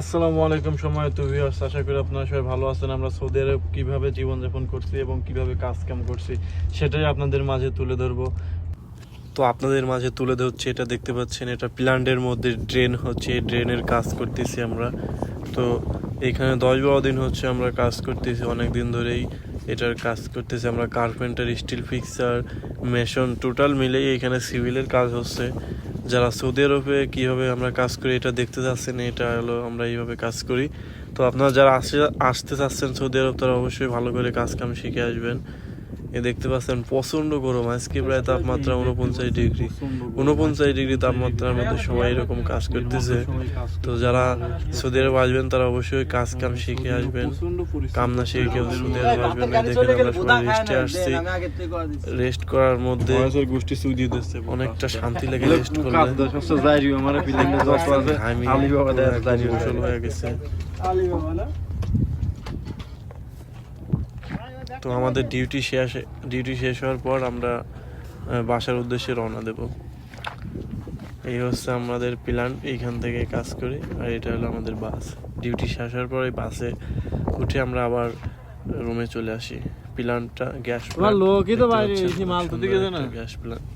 আসসালামু আলাইকুম সময় তো ভিউয়ার্স আশা করি আপনারা সবাই ভালো আছেন। আমরা সৌদি আরব কীভাবে জীবনযাপন করছি এবং কীভাবে কাজ কাম করছি, সেটাই আপনাদের মাঝে তুলে ধরবো। তো আপনাদের মাঝে তুলে ধরছি, এটা দেখতে পাচ্ছেন, এটা প্ল্যান্টের মধ্যে ড্রেন হচ্ছে ড্রেনের কাজ করতেছি আমরা। তো এখানে দশ বারো দিন হচ্ছে আমরা কাজ করতেছি, অনেক দিন ধরেই এটার কাজ করতেছি আমরা। Carpenter, steel fixer, mason, total মিলেই এখানে সিভিলের কাজ হচ্ছে। যারা সৌদি আরবে কীভাবে আমরা কাজ করি, এটা দেখতে চাচ্ছেন, এটা হলো আমরা এইভাবে কাজ করি। তো আপনারা যারা আসে আসতে চাচ্ছেন সৌদি আরব, তারা অবশ্যই ভালো করে কাজ কাম শিখে আসবেন। এ দেখতে পাচ্ছেন প্রচণ্ড গরম। আজকে প্রায় তাপমাত্রা উনপঞ্চাশ ডিগ্রি। উনপঞ্চাশ ডিগ্রি তাপমাত্রার মধ্যে সবাই এরকম কাজ করতেছে। তো যারা সৌদি আরব আসবেন তারা অবশ্যই কাজ কাম শিখে আসবেন। কাম না শিখে কেউ সৌদি আরব আসবেন না। দেখেন আমরা সবাই রেস্টে আসছি। রেস্ট করার মধ্যে অনেকটা শান্তি লাগে রেস্ট করলে। গোসল হয়ে গেছে। তো আমাদের ডিউটি শেষ ডিউটি শেষ হওয়ার পর আমরা বাসার উদ্দেশ্যে রওনা দেব। এই হচ্ছে আমাদের প্ল্যান এইখান থেকে কাজ করি আর এটা হলো আমাদের বাস ডিউটি শেষ হওয়ার পর এই বাসে উঠে আমরা আবার রুমে চলে আসি। প্ল্যানটা গ্যাস প্ল্যান লোকই তো বাইরে, এই মাল তো দিকে না। Gas plant